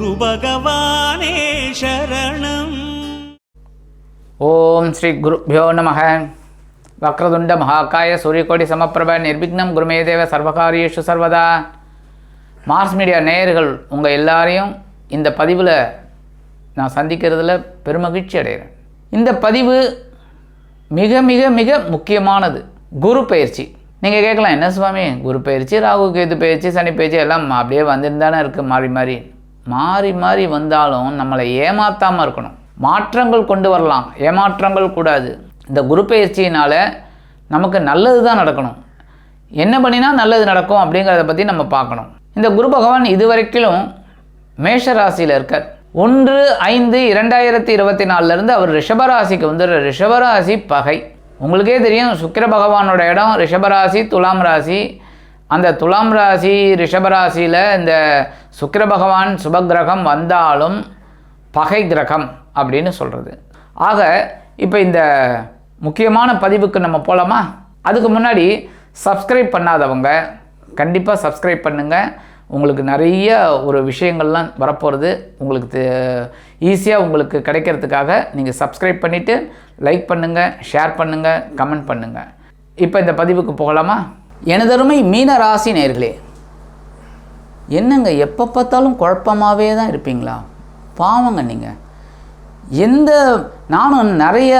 குரு பகவானே சரணம். ஓம் ஸ்ரீ குருभ्यो நமக. வக்ரதுண்ட மகாகாய சூரியகோடி சமப்பிரப நிர்விக்னம் குருமேதேவ சர்வகாரியேஷு சர்வதா. மார்ஸ் மீடியா நேயர்கள் உங்கள் எல்லாரையும் இந்த பதிவில் நான் சந்திக்கிறதுல பெருமகிழ்ச்சி அடைகிறேன். இந்த பதிவு மிக மிக மிக முக்கியமானது. குரு பயிற்சி. நீங்கள் கேட்கலாம் என்ன சுவாமி? குரு பயிற்சி ராகு கேது பயிற்சி சனி பயிற்சி எல்லாம் அப்படியே வந்துட்டு தானே இருக்குது மாறி மாறி. மாறி மாறி வந்தாலும் நம்மளை ஏமாற்றாமல் இருக்கணும். மாற்றங்கள் கொண்டு வரலாம். ஏமாற்றங்கள் கூடாது. இந்த குரு பயிற்சியினால் நமக்கு நல்லது தான் நடக்கணும். என்ன பண்ணினா நல்லது நடக்கும் அப்படிங்கிறத பற்றி நம்ம பார்க்கணும். இந்த குரு பகவான் இதுவரைக்கிலும் மேஷ ராசியில் இருக்கார். ஒன்று ஐந்து இரண்டாயிரத்தி இருபத்தி நாலுலேருந்து அவர் ரிஷபராசிக்கு வந்துடுற ரிஷபராசி பகை. உங்களுக்கே தெரியும் சுக்கிர பகவானோட இடம் ரிஷபராசி துலாம் ராசி அந்த துலாம் ராசி ரிஷபராசியில் இந்த சுக்கிர பகவான் சுபகிரகம் வந்தாலும் பகை கிரகம் அப்படின்னு சொல்கிறது ஆக இப்போ இந்த முக்கியமான பதிவுக்கு நம்ம போகலாமா அதுக்கு முன்னாடி சப்ஸ்கிரைப் பண்ணாதவங்க கண்டிப்பாக சப்ஸ்கிரைப் பண்ணுங்கள் உங்களுக்கு நிறைய ஒரு விஷயங்கள்லாம் வரப்போகிறது உங்களுக்கு ஈஸியாக உங்களுக்கு கிடைக்கிறதுக்காக நீங்கள் சப்ஸ்கிரைப் பண்ணிவிட்டு லைக் பண்ணுங்கள் ஷேர் பண்ணுங்கள் கமெண்ட் பண்ணுங்கள் இப்போ இந்த பதிவுக்கு போகலாமா? எனதருமை மீன ராசி நேர்களே என்னங்க எப்போ பார்த்தாலும் குழப்பமாகவே தான் இருப்பீங்களா? பாவங்க நீங்கள் எந்த நானும் நிறைய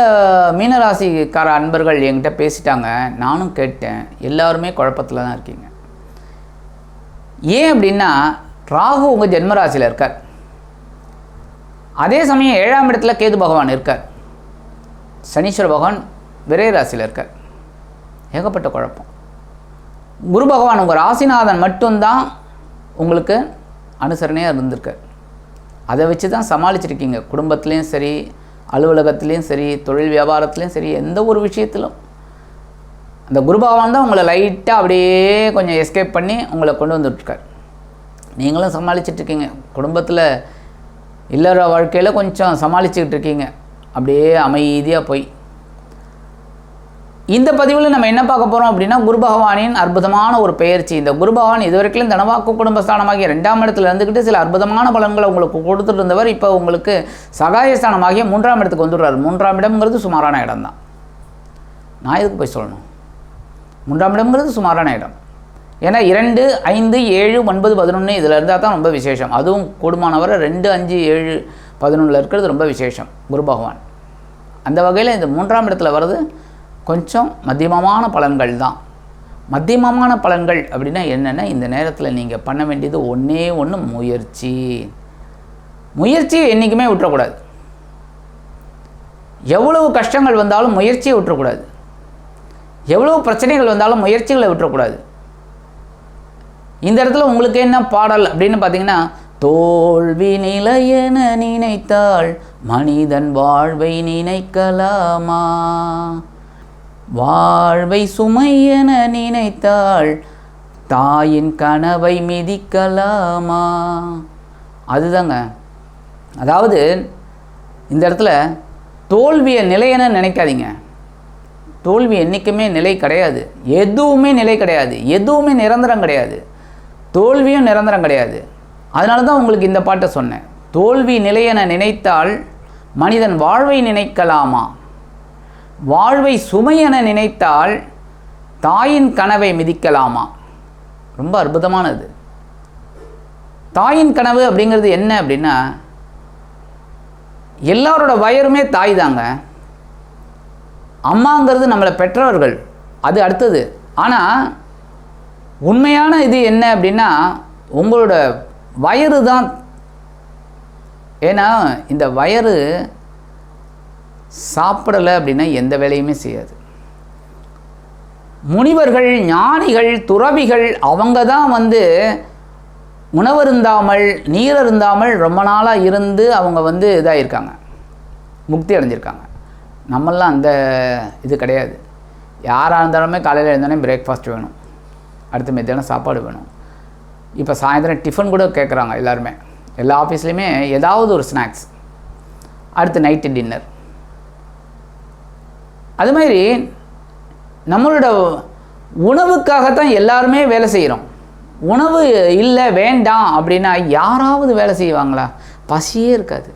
மீனராசிக்கார அன்பர்கள் என்கிட்ட பேசிட்டாங்க. நானும் கேட்டேன். எல்லாருமே குழப்பத்தில் தான் இருக்கீங்க. ஏன் அப்படின்னா ராகு உங்கள் ஜென்மராசியில் இருக்கார். அதே சமயம் ஏழாம் இடத்துல கேது பகவான் இருக்கார். சனீஸ்வர பகவான் விரை ராசியில் இருக்கார். ஏகப்பட்ட குழப்பம். குரு பகவான் உங்கள் ராசிநாதன் மட்டும்தான் உங்களுக்கு அனுசரணையாக இருந்திருக்கார் அதை வச்சு தான் சமாளிச்சிருக்கீங்க. குடும்பத்துலேயும் சரி அலுவலகத்துலேயும் சரி தொழில் வியாபாரத்துலேயும் சரி எந்த ஒரு விஷயத்திலும். அந்த குரு பகவான் தான் உங்களை லைட்டாக அப்படியே கொஞ்சம் எஸ்கேப் பண்ணி உங்களை கொண்டு வந்துட்டுருக்கார். நீங்களும் சமாளிச்சிட்டு இருக்கீங்க குடும்பத்தில் இல்லற வாழ்க்கையில் கொஞ்சம் சமாளிச்சுக்கிட்டு இருக்கீங்க அப்படியே அமைதியாக போய். இந்த பதிவில் நம்ம என்ன பார்க்க போகிறோம் அப்படின்னா குரு பகவானின் அற்புதமான ஒரு பெயர்ச்சி இந்த குரு பகவான் இதுவரைக்கும் தனவாக்கு குடும்பஸ்தானமாகிய ரெண்டாம் இடத்துல இருந்துக்கிட்டு சில அற்புதமான பலன்களை உங்களுக்கு கொடுத்துட்டு இருந்தவர் இப்போ உங்களுக்கு சகாயஸ்தானமாகிய மூன்றாம் இடத்துக்கு வந்துடுறாரு. மூன்றாம் இடம்ங்கிறது சுமாரான இடம் தான் நான் எதுக்கு போய் சொல்லணும்? மூன்றாம் இடம்ங்கிறது சுமாரான இடம். ஏன்னா இரண்டு ஐந்து ஏழு ஒன்பது பதினொன்று இதில் இருந்தால் தான் ரொம்ப விசேஷம். அதுவும் கூடுமானவரை ரெண்டு அஞ்சு ஏழு பதினொன்றில் இருக்கிறது ரொம்ப விசேஷம் குரு பகவான். அந்த வகையில் இந்த மூன்றாம் இடத்துல வர்றது கொஞ்சம் மத்தியமமான பலன்கள் தான். மத்தியமமான பலன்கள் அப்படின்னா என்னென்னா இந்த நேரத்தில் நீங்கள் பண்ண வேண்டியது ஒன்றே ஒன்று முயற்சி. முயற்சியை என்றைக்குமே விட்டுறக்கூடாது. எவ்வளவு கஷ்டங்கள் வந்தாலும் முயற்சியை விட்டுறக்கூடாது. எவ்வளவு பிரச்சனைகள் வந்தாலும் முயற்சிகளை விட்டுறக்கூடாது. இந்த இடத்துல உங்களுக்கு என்ன பாடல் அப்படின்னு பார்த்தீங்கன்னா தோல்வி நிலையென நினைத்தால் மனிதன் வாழ்வை நினைக்கலாமா? வாழ்வை சுமையென நினைத்தாள். தாயின் கனவை மிதிக்கலாமா? அதுதாங்க. அதாவது இந்த இடத்துல தோல்வியை நிலையென நினைக்காதீங்க. தோல்வி என்றைக்குமே நிலை கிடையாது. எதுவுமே நிலை கிடையாது. எதுவுமே நிரந்தரம் கிடையாது. தோல்வியும் நிரந்தரம் கிடையாது. அதனால தான் உங்களுக்கு இந்த பாட்டை சொன்னேன். தோல்வி நிலையென நினைத்தால் மனிதன் வாழ்வை நினைக்கலாமா? வாழ்வை சுமையென நினைத்தால் தாயின் கனவை மிதிக்கலாமா? ரொம்ப அற்புதமானது. தாயின் கனவு அப்படிங்கிறது என்ன அப்படின்னா எல்லாரோட வயருமே தாய் தாங்க. அம்மாங்கிறது நம்மளை பெற்றவர்கள். அது அடுத்தது. ஆனால் உண்மையான இது என்ன அப்படின்னா உங்களோட வயறு தான் ஏன்னா இந்த வயறு சாப்பிடலை அப்படின்னா எந்த வேலையுமே செய்யாது. முனிவர்கள் ஞானிகள் துறவிகள் அவங்க தான் வந்து உணவருந்தாமல் நீர் இருந்தாமல் ரொம்ப நாளாக இருந்து அவங்க வந்து இதாகிருக்காங்க முக்தி அடைஞ்சிருக்காங்க. நம்மெல்லாம் அந்த இது கிடையாது. யாராக இருந்தாலுமே காலையில் எழுந்தோடனே பிரேக்ஃபாஸ்ட் வேணும். அடுத்து மத்தியானம் சாப்பாடு வேணும். இப்போ சாயந்தரம் டிஃபன் கூட கேட்குறாங்க எல்லாருமே. எல்லா ஆஃபீஸ்லேயுமே ஏதாவது ஒரு ஸ்நாக்ஸ் அடுத்து நைட்டு டின்னர் அது மாதிரி நம்மளோட உணவுக்காகத்தான் எல்லாருமே வேலை செய்கிறோம் உணவு இல்லை வேண்டாம் அப்படின்னா யாராவது வேலை செய்வாங்களா? பசியே இருக்காது.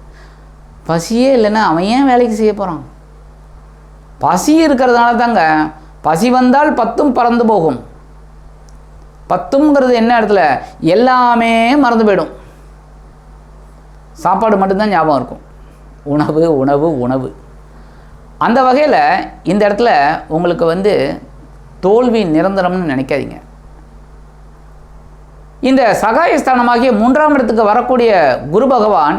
பசியே இல்லைன்னா அவன் ஏன் வேலைக்கு செய்ய போகிறான் பசி இருக்கிறதுனால தாங்க பசி வந்தால் பத்தும் பறந்து போகும். பத்துங்கிறது என்ன இடத்துல? எல்லாமே மறந்து போயிடும். சாப்பாடு மட்டும்தான் ஞாபகம் இருக்கும். உணவு உணவு உணவு. அந்த வகையில் இந்த இடத்துல உங்களுக்கு வந்து தோல்வி நிரந்தரம்னு நினைக்காதீங்க. இந்த சகாயஸ்தானமாகிய மூன்றாம் இடத்துக்கு வரக்கூடிய குரு பகவான்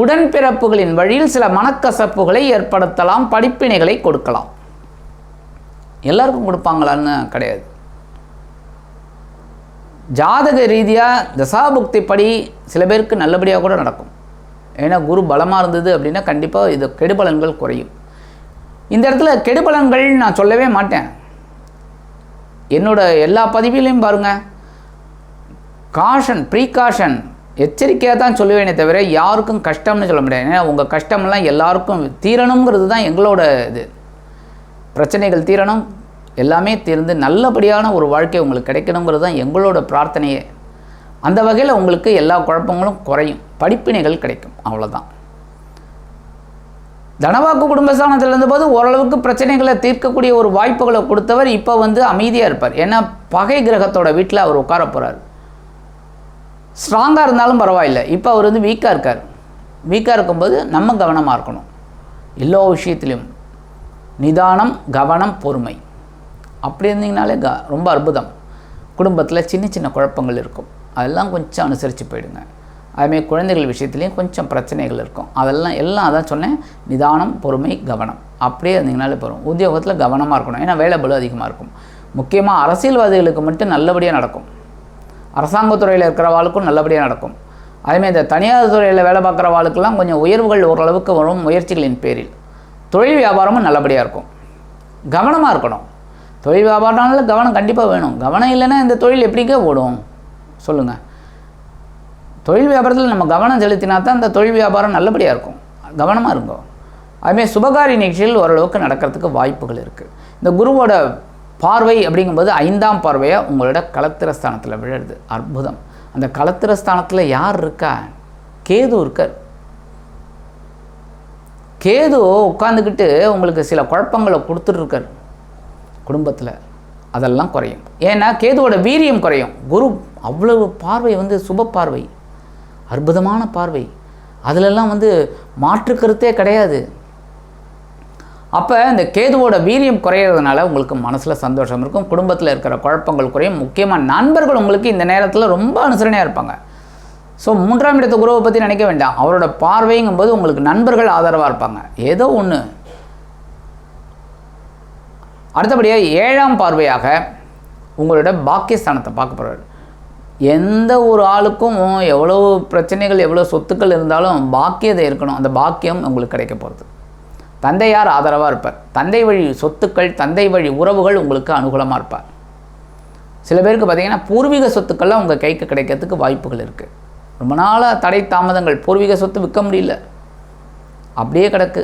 உடன்பிறப்புகளின் வழியில் சில மனக்கசப்புகளை ஏற்படுத்தலாம் படிப்பினைகளை கொடுக்கலாம். எல்லாருக்கும் கொடுப்பாங்களான்னு கிடையாது. ஜாதக ரீதியாக தசாபுக்தி படி சில பேருக்கு நல்லபடியாக கூட நடக்கும். ஏன்னா குரு பலமாக இருந்தது அப்படின்னா கண்டிப்பாக இது கெடுபலன்கள் குறையும். இந்த இடத்துல கெடுபலன்கள் நான் சொல்லவே மாட்டேன். என்னோட எல்லா பதிவிலையும் பாருங்கள் காஷன் ப்ரீகாஷன் எச்சரிக்கையாக தான் சொல்லுவேனே தவிர யாருக்கும் கஷ்டம்னு சொல்ல முடியாது. ஏன்னா உங்கள் கஷ்டம்லாம் எல்லாருக்கும் தீரணுங்கிறது தான் எங்களோட இது. பிரச்சனைகள் தீரணும். எல்லாமே தீர்ந்து நல்லபடியான ஒரு வாழ்க்கை உங்களுக்கு கிடைக்கணுங்கிறது தான் எங்களோட பிரார்த்தனையே. அந்த வகையில் உங்களுக்கு எல்லா குழப்பங்களும் குறையும். படிப்பினைகள் கிடைக்கும். அவ்வளோதான் தனவாக்கு குடும்பஸ்தானத்தில் இருந்தபோது ஓரளவுக்கு பிரச்சனைகளை தீர்க்கக்கூடிய ஒரு வாய்ப்புகளை கொடுத்தவர் இப்போ வந்து அமைதியாக இருப்பார். ஏன்னா பகை கிரகத்தோட வீட்டில் அவர் உட்கார போகிறார் ஸ்ட்ராங்காக இருந்தாலும் பரவாயில்லை. இப்போ அவர் வந்து வீக்காக இருக்கார். வீக்காக இருக்கும்போது நம்ம கவனமாக இருக்கணும். எல்லா விஷயத்துலையும் நிதானம் கவனம் பொறுமை. அப்படி இருந்தீங்கனாலே க ரொம்ப அற்புதம். குடும்பத்தில் சின்ன சின்ன குழப்பங்கள் இருக்கும். அதெல்லாம் கொஞ்சம் அனுசரித்து போயிடுங்க. அதுமாரி குழந்தைகள் விஷயத்துலேயும் கொஞ்சம் பிரச்சனைகள் இருக்கும். அதெல்லாம் எல்லாம் அதான் சொன்னேன். நிதானம் பொறுமை கவனம். அப்படியே இருந்தீங்கனாலே போகிறோம் உத்தியோகத்தில் கவனமாக இருக்கணும். ஏன்னா வேலை பலு அதிகமாக இருக்கும். முக்கியமாக அரசியல்வாதிகளுக்கு மட்டும் நல்லபடியாக நடக்கும். அரசாங்கத்துறையில் இருக்கிறவாளுக்கும் நல்லபடியாக நடக்கும். அதேமாதிரி இந்த தனியார் துறையில் வேலை பார்க்குற வாழ்க்கெல்லாம் கொஞ்சம் உயர்வுகள் ஓரளவுக்கு வரும் முயற்சிகளின் பேரில். தொழில் வியாபாரமும் நல்லபடியாக இருக்கும். கவனமாக இருக்கணும். தொழில் வியாபாரம்னால கவனம் கண்டிப்பாக வேணும். கவனம் இல்லைன்னா இந்த தொழில் எப்படிங்க ஓடும்? சொல்லுங்கள் தொழில் வியாபாரத்தில் நம்ம கவனம் செலுத்தினா தான் அந்த தொழில் வியாபாரம் நல்லபடியாக இருக்கும். கவனமாக இருக்கும் அதுமாதிரி சுபகாரி நிகழ்ச்சிகள் ஓரளவுக்கு நடக்கிறதுக்கு வாய்ப்புகள் இருக்குது இந்த குருவோட பார்வை அப்படிங்கும்போது ஐந்தாம் பார்வையாக உங்களோட களத்திரஸ்தானத்தில் விழுது அற்புதம். அந்த களத்திரஸ்தானத்தில் யார் இருக்கா? கேது இருக்கார். கேது உட்காந்துக்கிட்டு உங்களுக்கு சில குழப்பங்களை கொடுத்துட்ருக்கார். குடும்பத்தில் அதெல்லாம் குறையும். ஏன்னா கேதுவோட வீரியம் குறையும். குரு அவ்வளவு பார்வை வந்து சுப பார்வை. அற்புதமான பார்வை. அதிலெல்லாம் வந்து மாற்று கருத்தே கிடையாது. அப்போ இந்த கேதுவோட வீரியம் குறையிறதுனால உங்களுக்கு மனசில் சந்தோஷம் இருக்கும். குடும்பத்தில் இருக்கிற குழப்பங்கள் குறையும். முக்கியமாக நண்பர்கள் உங்களுக்கு இந்த நேரத்தில் ரொம்ப அனுசரணையாக இருப்பாங்க. ஸோ மூன்றாம் இடத்த குருவை பற்றி நினைக்க வேண்டாம். அவரோட பார்வைங்கும்போது உங்களுக்கு நண்பர்கள் ஆதரவாக இருப்பாங்க. ஏதோ ஒன்று அடுத்தபடியாக ஏழாம் பார்வையாக உங்களோட பாக்கியஸ்தானத்தை பார்க்க போகிறார் எந்த ஒரு ஆளுக்கும் எவ்வளோ பிரச்சனைகள் எவ்வளோ சொத்துக்கள் இருந்தாலும் பாக்கியதை இருக்கணும் அந்த பாக்கியம் உங்களுக்கு கிடைக்க போகிறது தந்தையார் ஆதரவாக இருப்பார். தந்தை வழி சொத்துக்கள் தந்தை வழி உறவுகள் உங்களுக்கு அனுகூலமாக இருப்பார். சில பேருக்கு பார்த்தீங்கன்னா பூர்வீக சொத்துக்கள்லாம் உங்கள் கைக்கு கிடைக்கிறதுக்கு வாய்ப்புகள் இருக்குது ரொம்ப நாளாக தடை தாமதங்கள் பூர்வீக சொத்து விற்க முடியல. அப்படியே கிடக்கு.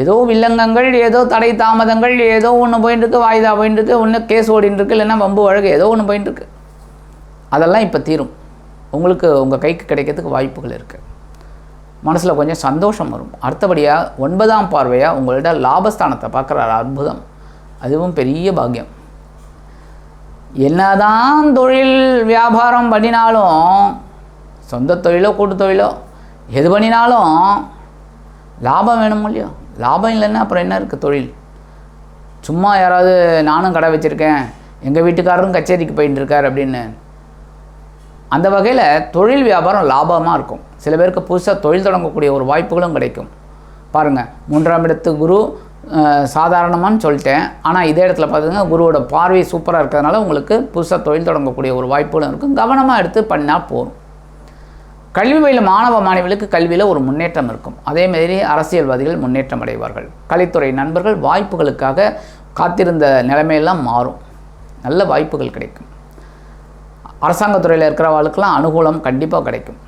ஏதோ வில்லங்கங்கள் ஏதோ தடை தாமதங்கள் ஏதோ ஒன்று போயின்னு இருக்கு வாய்தா போயின்னு இருக்கு ஒன்று கேஸ் ஓடின்னு இருக்கு இல்லைன்னா வம்பு வழக்கு ஏதோ ஒன்று போயின்னு இருக்கு அதெல்லாம் இப்போ தீரும். உங்களுக்கு உங்கள் கைக்கு கிடைக்கிறதுக்கு வாய்ப்புகள் இருக்குது மனசில் கொஞ்சம் சந்தோஷம் வரும். அடுத்தபடியாக ஒன்பதாம் பார்வையாக உங்களோட லாபஸ்தானத்தை பார்க்குற அற்புதம். அதுவும் பெரிய பாக்கியம். என்னதான் தொழில் வியாபாரம் பண்ணினாலும் சொந்த தொழிலோ கூட்டு தொழிலோ எது பண்ணினாலும் லாபம் வேணும் இல்லையோ? லாபம் இல்லைன்னா அப்புறம் என்ன இருக்குது தொழில்? சும்மா யாராவது நானும் கடை வச்சுருக்கேன். எங்கள் வீட்டுக்காரரும் கச்சேரிக்கு போயிட்டு இருக்கார் அப்படின்னு அந்த வகையில் தொழில் வியாபாரம் லாபமாக இருக்கும். சில பேருக்கு புதுசாக தொழில் தொடங்கக்கூடிய ஒரு வாய்ப்புகளும் கிடைக்கும். பாருங்கள் மூன்றாம் இடத்து குரு சாதாரணமானு சாதாரணமான்னு சொல்லிட்டேன். ஆனால் இதே இடத்துல பார்த்துங்க குருவோட பார்வை சூப்பராக இருக்கிறதுனால உங்களுக்கு புதுசாக தொழில் தொடங்கக்கூடிய ஒரு வாய்ப்புகளும் இருக்கும். கவனமாக எடுத்து பண்ணால் போதும். கல்வி வயலில் மாணவ மாணவிகளுக்கு கல்வியில் ஒரு முன்னேற்றம் இருக்கும். அதேமாரி அரசியல்வாதிகள் முன்னேற்றம் அடைவார்கள். கலைத்துறை நண்பர்கள் வாய்ப்புகளுக்காக காத்திருந்த நிலைமையெல்லாம் மாறும். நல்ல வாய்ப்புகள் கிடைக்கும். அரசாங்கத்துறையில் இருக்கிறவர்களுக்கெல்லாம் அனுகூலம் கண்டிப்பாக கிடைக்கும்.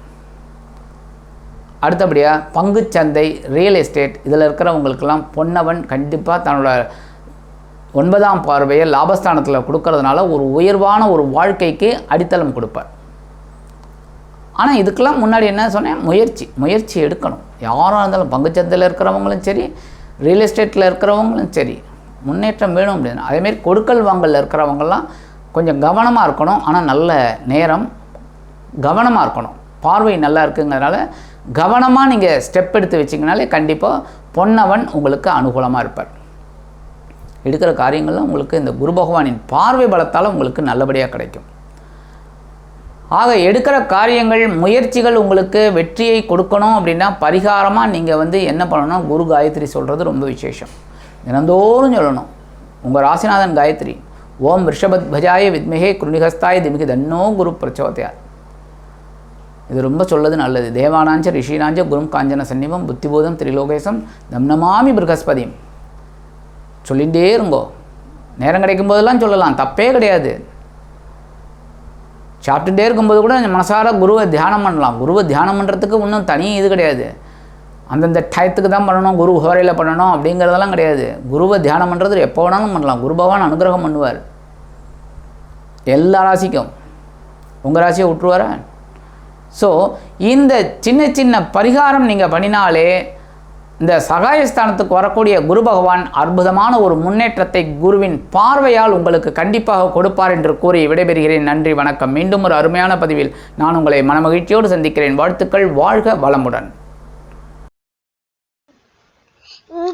அடுத்தபடியாக பங்குச்சந்தை ரியல் எஸ்டேட் இதில் இருக்கிறவங்களுக்கெல்லாம் பொன்னவன் கண்டிப்பாக தன்னோட ஒன்பதாம் பார்வையை லாபஸ்தானத்தில் கொடுக்கறதுனால ஒரு உயர்வான ஒரு வாழ்க்கைக்கு அடித்தளம் கொடுப்பார். ஆனால் இதுக்கெல்லாம் முன்னாடி என்ன சொன்னேன்? முயற்சி முயற்சி எடுக்கணும். யாராக இருந்தாலும் பங்குச்சந்தையில் இருக்கிறவங்களும் சரி ரியல் எஸ்டேட்டில் இருக்கிறவங்களும் சரி முன்னேற்றம் வேணும் அப்படின்னு. அதேமாரி கொடுக்கல் வாங்கலில் இருக்கிறவங்கலாம் கொஞ்சம் கவனமாக இருக்கணும். ஆனால் நல்ல நேரம் கவனமாக இருக்கணும். பார்வை நல்லா இருக்குங்கிறதுனால கவனமாக நீங்கள் ஸ்டெப் எடுத்து வச்சிங்கனாலே கண்டிப்பாக பொன்னவன் உங்களுக்கு அனுகூலமாக இருப்பார். எடுக்கிற காரியங்கள்லாம் உங்களுக்கு இந்த குரு பகவானின் பார்வை பலத்தால் உங்களுக்கு நல்லபடியாக கிடைக்கும். ஆக எடுக்கிற காரியங்கள் முயற்சிகள் உங்களுக்கு வெற்றியை கொடுக்கணும் அப்படின்னா பரிகாரமாக நீங்கள் வந்து என்ன பண்ணணும் குரு காயத்ரி சொல்கிறது ரொம்ப விசேஷம். தினந்தோறும் சொல்லணும். உங்கள் ராசிநாதன் காயத்ரி ஓம் ரிஷபத் பஜாய வித்மிகே குருணிகஸ்தாய திமிகி தன்னோ குரு பிரச்சோதயார் இது ரொம்ப சொல்லது நல்லது. தேவானாஞ்ச ரிஷினாஞ்ச குரும் காஞ்சன சன்னிமம் புத்திபோதம் திரிலோகேசம் தம்னமாமி பிருகஸ்பதியும் சொல்லிகிட்டே இருங்கோ. நேரம் கிடைக்கும் போதெல்லாம் சொல்லலாம். தப்பே கிடையாது. சாப்பிட்டுட்டே இருக்கும்போது கூட மனசார குருவை தியானம் பண்ணலாம். குருவை தியானம் பண்ணுறதுக்கு ஒன்றும் தனி இது கிடையாது. அந்தந்த டயத்துக்கு தான் பண்ணணும் குரு ஹோரையில் பண்ணணும் அப்படிங்கிறதெல்லாம் கிடையாது. குருவை தியானம் பண்ணுறது எப்போ வேணாலும் பண்ணலாம். குரு பகவான் அனுகிரகம் பண்ணுவார். எல்லா ராசிக்கும். உங்கள் ராசியை விட்டுருவாரா ஸோ இந்த சின்ன சின்ன பரிகாரம் நீங்கள் பண்ணினாலே இந்த சகாயஸ்தானத்துக்கு வரக்கூடிய குரு பகவான் அற்புதமான ஒரு முன்னேற்றத்தை குருவின் பார்வையால் உங்களுக்கு கண்டிப்பாக கொடுப்பார் என்று கூறி விடைபெறுகிறேன். நன்றி வணக்கம். மீண்டும் ஒரு அருமையான பதிவில் நான் உங்களை மனமகிழ்ச்சியோடு சந்திக்கிறேன். வாழ்த்துக்கள் வாழ்க வளமுடன்.